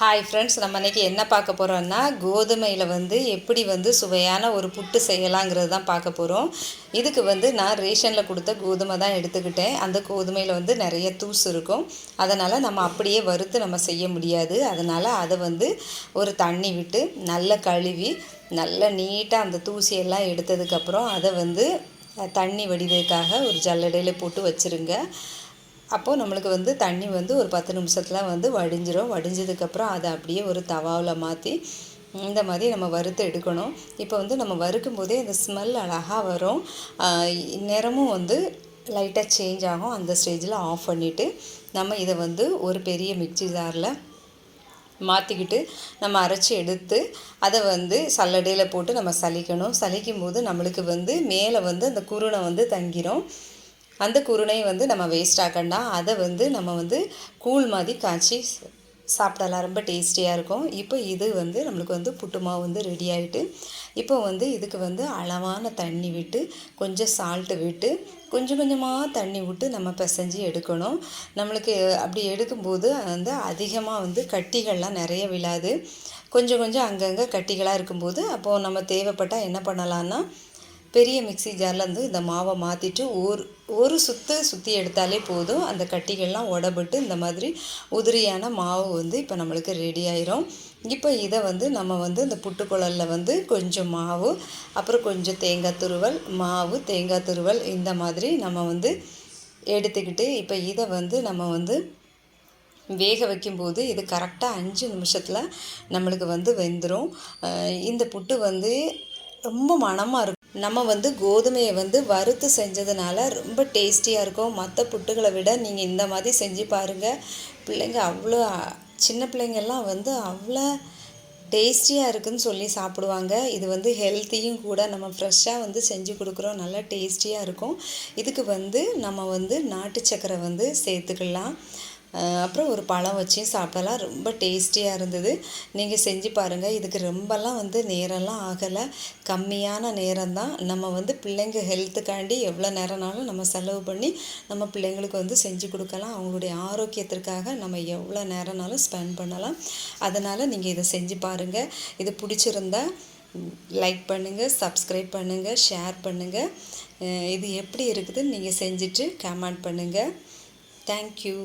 Hi friends நம்ம இன்றைக்கி என்ன பார்க்க போகிறோம்னா கோதுமையில் வந்து எப்படி வந்து சுவையான ஒரு புட்டு செய்யலாங்கிறது தான் பார்க்க போகிறோம் இதுக்கு வந்து நான் ரேஷனில் கொடுத்த கோதுமை தான் எடுத்துக்கிட்டேன். அந்த கோதுமையில் வந்து நிறைய தூசு இருக்கும். அதனால் நம்ம அப்படியே வறுத்து நம்ம செய்ய முடியாது. அதனால் அதை வந்து ஒரு தண்ணி விட்டு நல்லா கழுவி நல்லா நீட்டாக அந்த தூசியெல்லாம் எடுத்ததுக்கப்புறம் அதை வந்து தண்ணி வடிவதற்காக ஒரு ஜல்லடையில் போட்டு வச்சுருங்க. அப்போது நம்மளுக்கு வந்து தண்ணி வந்து ஒரு பத்து நிமிஷத்தில் வந்து வடிஞ்சிரும். வடிஞ்சதுக்கப்புறம் அதை அப்படியே ஒரு தவாவில் மாற்றி இந்த மாதிரி நம்ம வறுத்து எடுக்கணும். இப்போ வந்து நம்ம வறுக்கும் போதே அந்த ஸ்மெல் அழகாக வரும். நிறமும் வந்து லைட்டாக சேஞ்ச் ஆகும். அந்த ஸ்டேஜில் ஆஃப் பண்ணிவிட்டு நம்ம இதை வந்து ஒரு பெரிய மிக்சி ஜாரில் மாற்றிக்கிட்டு நம்ம அரைச்சி எடுத்து அதை வந்து சல்லடையில் போட்டு நம்ம சலிக்கணும் சலிக்கும் போது நம்மளுக்கு வந்து மேலே வந்து அந்த குருணை வந்து தங்கிரும். அந்த குருணையை வந்து நம்ம வேஸ்ட் ஆக்கண்டா அதை வந்து நம்ம வந்து கூழ் மாதிரி காய்ச்சி சாப்பிடலாம். ரொம்ப டேஸ்டியாக இருக்கும். இப்போ இது வந்து நம்மளுக்கு வந்து புட்டு மாவு வந்து ரெடி ஆகிட்டு இப்போ வந்து இதுக்கு வந்து அளவான தண்ணி விட்டு கொஞ்சம் சால்ட்டு விட்டு கொஞ்சம் கொஞ்சமாக தண்ணி விட்டு நம்ம பிசைஞ்சு எடுக்கணும். நம்மளுக்கு அப்படி எடுக்கும்போது வந்து அதிகமாக வந்து கட்டிகள்லாம் நிறைய விழாது. கொஞ்சம் கொஞ்சம் அங்கங்கே கட்டிகளாக இருக்கும்போது அப்போது நம்ம தேவைப்பட்டால் என்ன பண்ணலான்னா பெரிய மிக்சி ஜார்லேருந்து இந்த மாவை மாற்றிட்டு ஒரு ஒரு சுற்று சுற்றி எடுத்தாலே போதும். அந்த கட்டிகள்லாம் உடபட்டு இந்த மாதிரி உதிரியான மாவு வந்து இப்போ நம்மளுக்கு ரெடி ஆயிரும். இப்போ இதை வந்து நம்ம வந்து இந்த புட்டுக்குழலில் வந்து கொஞ்சம் மாவு அப்புறம் கொஞ்சம் தேங்காய் துருவல் மாவு தேங்காய் துருவல் இந்த மாதிரி நம்ம வந்து எடுத்துக்கிட்டு இப்போ இதை வந்து நம்ம வந்து வேக வைக்கும்போது இது கரெக்டாக அஞ்சு நிமிஷத்தில் நம்மளுக்கு வந்து வெந்துடும் இந்த புட்டு வந்து ரொம்ப மணமாக இருக்கும். நம்ம வந்து கோதுமையை வந்து வறுத்து செஞ்சதுனால ரொம்ப டேஸ்டியாக இருக்கும். மற்ற புட்டுகளை விட நீங்கள் இந்த மாதிரி செஞ்சு பாருங்கள் பிள்ளைங்க அவ்வளோ சின்ன பிள்ளைங்கள்லாம் வந்து அவ்வளோ டேஸ்டியாக இருக்குதுன்னு சொல்லி சாப்பிடுவாங்க. இது வந்து ஹெல்த்தியும் கூட நம்ம ஃப்ரெஷ்ஷாக வந்து செஞ்சு கொடுக்குறோம். நல்லா டேஸ்டியாக இருக்கும். இதுக்கு வந்து நம்ம வந்து நாட்டு சக்கரை வந்து சேர்த்துக்கலாம். அப்புறம் ஒரு பழம் வச்சும் சாப்பிடலாம். ரொம்ப டேஸ்டியாக இருந்தது. நீங்கள் செஞ்சு பாருங்கள் இதுக்கு ரொம்பலாம் வந்து நேரம்லாம் ஆகலை. கம்மியான நேரம் தான் நம்ம வந்து பிள்ளைங்க ஹெல்த்துக்காண்டி எவ்வளோ நேரம்னாலும் நம்ம செலவு பண்ணி நம்ம பிள்ளைங்களுக்கு வந்து செஞ்சு கொடுக்கலாம். அவங்களுடைய ஆரோக்கியத்திற்காக நம்ம எவ்வளோ நேரம்னாலும் ஸ்பெண்ட் பண்ணலாம். அதனால் நீங்கள் இதை செஞ்சு பாருங்கள் இது பிடிச்சிருந்தா லைக் பண்ணுங்கள் சப்ஸ்கிரைப் பண்ணுங்கள் ஷேர் பண்ணுங்கள் இது எப்படி இருக்குதுன்னு நீங்கள் செஞ்சுட்டு கமெண்ட் பண்ணுங்கள் தேங்க்யூ.